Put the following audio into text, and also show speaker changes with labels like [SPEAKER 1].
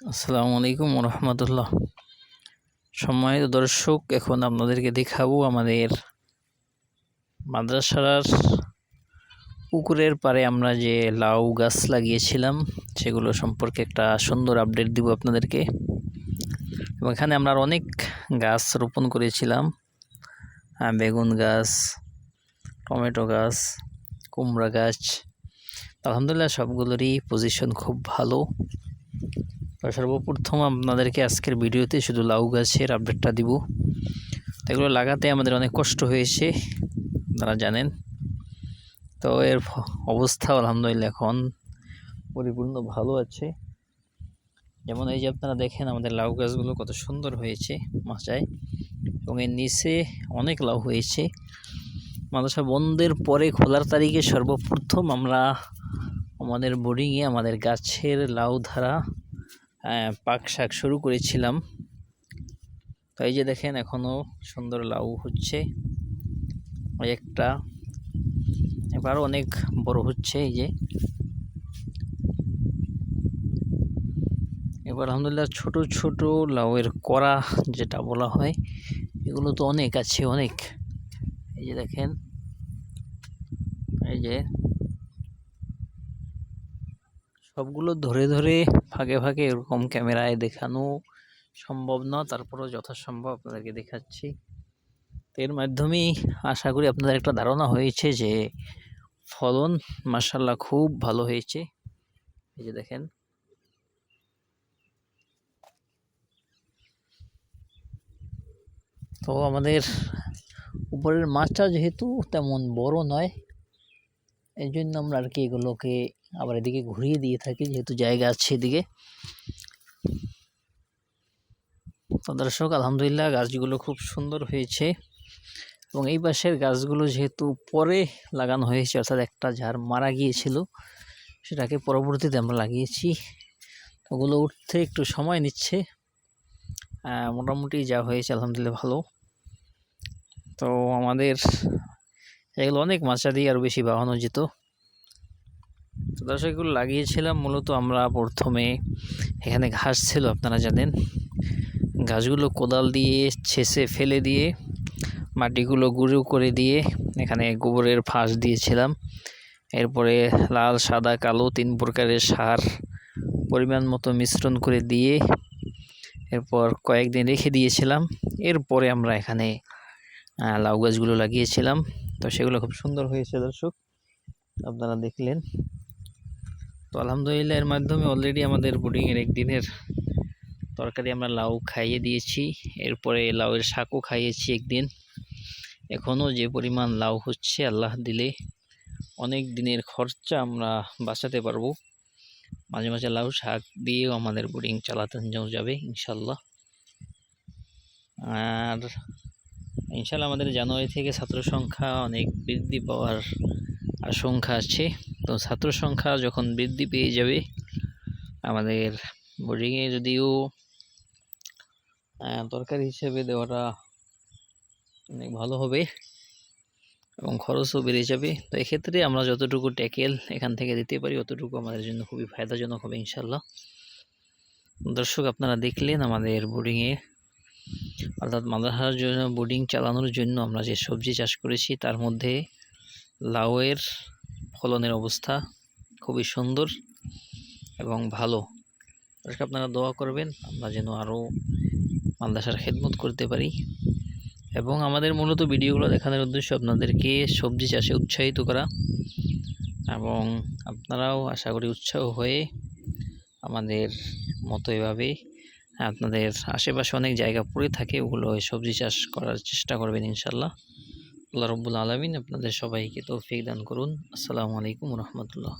[SPEAKER 1] আসসালামু আলাইকুম রহমতুল্লাহ সম্মানিত দর্শক, এখন আপনাদেরকে দেখাবো আমাদের মাদ্রাসার পুকুরের পাড়ে আমরা যে লাউ গাছ লাগিয়েছিলাম, সেগুলো সম্পর্কে একটা সুন্দর আপডেট দিব আপনাদেরকে। এবং এখানে আমরা অনেক গাছ রোপণ করেছিলাম। বেগুন গাছ, টমেটো গাছ, কুমড়া গাছ। আলহামদুলিল্লাহ সবগুলোরই পজিশন খুব ভালো। তো সর্বপ্রথম আপনাদেরকে আজকের ভিডিওতে শুধু লাউ গাছের আপডেটটা দিব। এগুলো লাগাতে আমাদের অনেক কষ্ট হয়েছে, আপনারা জানেন। তো এর অবস্থা আলহামদুলিল্লাহ এখন পরিপূর্ণ ভালো আছে। যেমন এই যে আপনারা দেখেন আমাদের লাউ গাছগুলো কত সুন্দর হয়েছে মাচায়। এবং এর নিচে অনেক লাউ হয়েছে। মাদ্রাসা বন্ধের পরে খোলার তারিখে সর্বপ্রথম আমরা আমাদের বোর্ডিংয়ে আমাদের গাছের লাউ ধারা পাক শাক শুরু করেছিলাম। তো এই যে দেখেন এখনও সুন্দর লাউ হচ্ছে। একটা এবারও অনেক বড় হচ্ছে এই যে। এবার আলহামদুলিল্লাহ ছোট ছোট লাউয়ের কড়া যেটা বলা হয়, এগুলো তো অনেক আছে, অনেক। এই যে দেখেন, এই যে সবগুলো ধরে ধরে ফাঁকে ফাঁকে এরকম ক্যামেরায় দেখানো সম্ভব না, তারপরেও যথাসম্ভব আপনাদেরকে দেখাচ্ছি। এর মাধ্যমেই আশা করি আপনাদের একটা ধারণা হয়েছে যে ফলন মাসাল্লাহ খুব ভালো হয়েছে। এই যে দেখেন। তো আমাদের উপরের মাছটা যেহেতু তেমন বড় নয় এই জন্য আমরা আর কি এগুলোকে আবার এদিকে ঘুরিয়ে দিয়ে থাকি, যেহেতু জায়গা আছে এদিকে। তো দর্শক, আলহামদুলিল্লাহ গাছগুলো খুব সুন্দর হয়েছে। এবং এই পাশের গাছগুলো যেহেতু পরে লাগানো হয়েছে, অর্থাৎ একটা ঝাড় মারা গিয়েছিল, সেটাকে পরবর্তীতে আমরা লাগিয়েছি। ওগুলো উঠতে একটু সময় নিচ্ছে। মোটামুটি যা হয়েছে, আলহামদুলিল্লাহ ভালো। তো আমাদের এগুলো অনেক মাচা দিয়ে আরও বেশি বাড়ানো যেত। তো দর্শক এগুলো লাগিয়েছিলাম, মূলত আমরা প্রথমে এখানে ঘাস ছিল, আপনারা জানেন। ঘাসগুলো কোদাল দিয়ে ছেঁচে ফেলে দিয়ে, মাটিগুলো গুঁড়ো করে দিয়ে এখানে গোবরের ফাঁস দিয়েছিলাম। এরপরে লাল, সাদা, কালো তিন প্রকারের সার পরিমাণ মতো মিশ্রণ করে দিয়ে এরপর কয়েকদিন রেখে দিয়েছিলাম। এরপরে আমরা এখানে লাউ গাছগুলো লাগিয়েছিলাম। তো সেগুলো খুব সুন্দর হয়েছে দর্শক, আপনারা দেখলেন। তো আলহামদুলিল্লাহ, এর মাধ্যমে অলরেডি আমাদের বোর্ডিংয়ের একদিনের তরকারি আমরা লাউ খাইয়ে দিয়েছি। এরপরে লাউয়ের শাকও খাইয়েছি একদিন। এখনও যে পরিমাণ লাউ হচ্ছে, আল্লাহ দিলে অনেক দিনের খরচা আমরা বাঁচাতে পারব। মাঝে মাঝে লাউ শাক দিয়েও আমাদের বোর্ডিং চালাতে যাবে ইনশাল্লাহ আর ইনশাল্লাহ আমাদের জানুয়ারি থেকে ছাত্র সংখ্যা অনেক বৃদ্ধি পাওয়ার আশঙ্কা আছে। তো ছাত্র সংখ্যা যখন বৃদ্ধি পেয়ে যাবে, আমাদের বোর্ডিংয়ে যদিও তরকারি হিসেবে দেওয়াটা অনেক ভালো হবে এবং খরচও বেড়ে যাবে। তো এক্ষেত্রে আমরা যতটুকু ট্যাকেল এখান থেকে দিতে পারি, অতটুকু আমাদের জন্য খুবই ফায়দাজনক হবে ইনশাল্লাহ। দর্শক, আপনারা দেখলেন আমাদের বোর্ডিংয়ে অর্থাৎ মাদ্রাসার জন্য বোর্ডিং চালানোর জন্য আমরা যে সবজি চাষ করেছি, তার মধ্যে লাউয়ের ফলনের অবস্থা খুবই সুন্দর এবং ভালো। দর্শক, আপনারা দোয়া করবেন, আমরা যেন আরও মাদ্রাসার খেদমত করতে পারি। এবং আমাদের মূলত ভিডিওগুলো দেখানোর উদ্দেশ্য আপনাদেরকে সবজি চাষে উৎসাহিত করা। এবং আপনারাও আশা করি উৎসাহ হয়ে আমাদের মতো এভাবে আপনাদের আশেপাশে অনেক জায়গা পড়ে থাকে, ওগুলো সবজি চাষ করার চেষ্টা করবেন ইনশাল্লাহ আল্লাহ রব্বুল আলমিন আপনাদের সবাইকে তৌফিক দান করুন। আসসালামু আলাইকুম রহমতুল্লাহ।